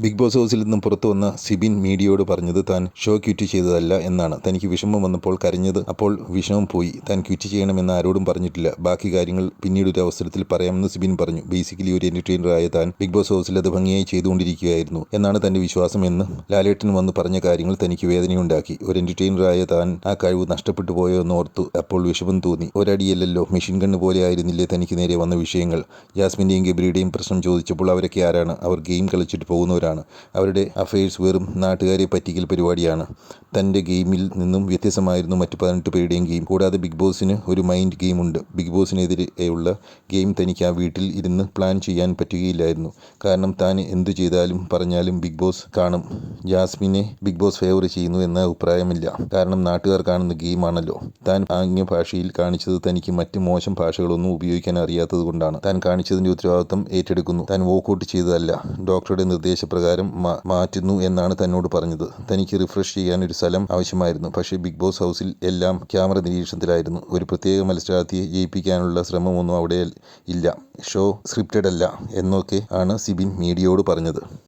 Big boss ഹൗസിൽ നിന്നും പുറത്തു വന്ന സിബിൻ മീഡിയയോട് പറഞ്ഞത് താൻ ഷോ ക്വിറ്റ് ചെയ്തതല്ല എന്നാണ്. തനിക്ക് വിഷമം വന്നപ്പോൾ കരഞ്ഞത്. അപ്പോൾ വിഷമം പോയി. താൻ ക്വിറ്റ് ചെയ്യണമെന്ന് ആരോടും പറഞ്ഞിട്ടില്ല. ബാക്കി കാര്യങ്ങൾ പിന്നീട് ഒരു അവസരത്തിൽ പറയാമെന്ന് സിബിൻ പറഞ്ഞു. ബേസിക്കലി ഒരു എന്റർടൈനറായ താൻ ബിഗ് ബോസ് ഹൗസിൽ അത് ഭംഗിയായി ചെയ്തുകൊണ്ടിരിക്കുകയായിരുന്നു എന്നാണ് തന്റെ വിശ്വാസം എന്ന് ലാലേട്ടൻ വന്ന് പറഞ്ഞ കാര്യങ്ങൾ തനിക്ക് വേദനയുണ്ടാക്കി. ഒരു എന്റർടൈനറായ താൻ ആ കഴിവ് നഷ്ടപ്പെട്ടു പോയോ എന്ന് ഓർത്തു അപ്പോൾ വിഷമം തോന്നി. ഒരടിയല്ലല്ലോ. മെഷീൻ ഗണ്ണ് പോലെ ആയിരുന്നില്ലേ തനിക്ക് നേരെ വന്ന വിഷയങ്ങൾ? ജാസ്മിന്റെയും ഗബ്രിയുടെയും പ്രശ്നം ചോദിച്ചപ്പോൾ അവരൊക്കെ ആരാണ്? അവർ ഗെയിം കളിച്ചിട്ട് പോകുന്നവരാണ്? അവരുടെ അഫയേഴ്സ് വെറും നാട്ടുകാരെ പറ്റിക്കൽ പരിപാടിയാണ്. തന്റെ ഗെയിമിൽ നിന്നും വ്യത്യസ്തമായിരുന്നു മറ്റു പതിനെട്ട് പേരുടെയും ഗെയിം. കൂടാതെ ബിഗ് ബോസിന് ഒരു മൈൻഡ് ഗെയിം ഉണ്ട്. ബിഗ് ബോസിനെതിരെയുള്ള ഗെയിം തനിക്ക് ആ വീട്ടിൽ ഇരുന്ന് പ്ലാൻ ചെയ്യാൻ പറ്റുകയില്ലായിരുന്നു. കാരണം താൻ എന്തു ചെയ്താലും പറഞ്ഞാലും ബിഗ് ബോസ് കാണും. ജാസ്മിനെ ബിഗ് ബോസ് ഫേവർ ചെയ്യുന്നു എന്ന അഭിപ്രായമില്ല. കാരണം നാട്ടുകാർ കാണുന്ന ഗെയിമാണല്ലോ താൻ ആംഗ്യ ഭാഷയിൽ കാണിച്ചത് തനിക്ക് മറ്റ് മോശം ഭാഷകളൊന്നും ഉപയോഗിക്കാൻ അറിയാത്തത് കൊണ്ടാണ്. താൻ കാണിച്ചതിന്റെ ഉത്തരവാദിത്വം ഏറ്റെടുക്കുന്നു. താൻ വോക്കൗട്ട് ചെയ്തതല്ല. ഡോക്ടറുടെ നിർദ്ദേശപ്രകാരം മാ- മാറ്റുന്നു എന്നാണ് തന്നോട് പറഞ്ഞത്. തനിക്ക് റിഫ്രഷ് ചെയ്യാൻ ഒരു സ്ഥലം ആവശ്യമായിരുന്നു. പക്ഷേ ബിഗ് ബോസ് ഹൗസിൽ എല്ലാം ക്യാമറ നിരീക്ഷണത്തിലായിരുന്നു. ഒരു പ്രത്യേക മത്സരാർത്ഥിയെ ജയിപ്പിക്കാനുള്ള ശ്രമമൊന്നും അവിടെ ഇല്ല. ഷോ സ്ക്രിപ്റ്റഡ് അല്ല എന്നൊക്കെ ആണ് സിബിൻ മീഡിയയോട് പറഞ്ഞത്.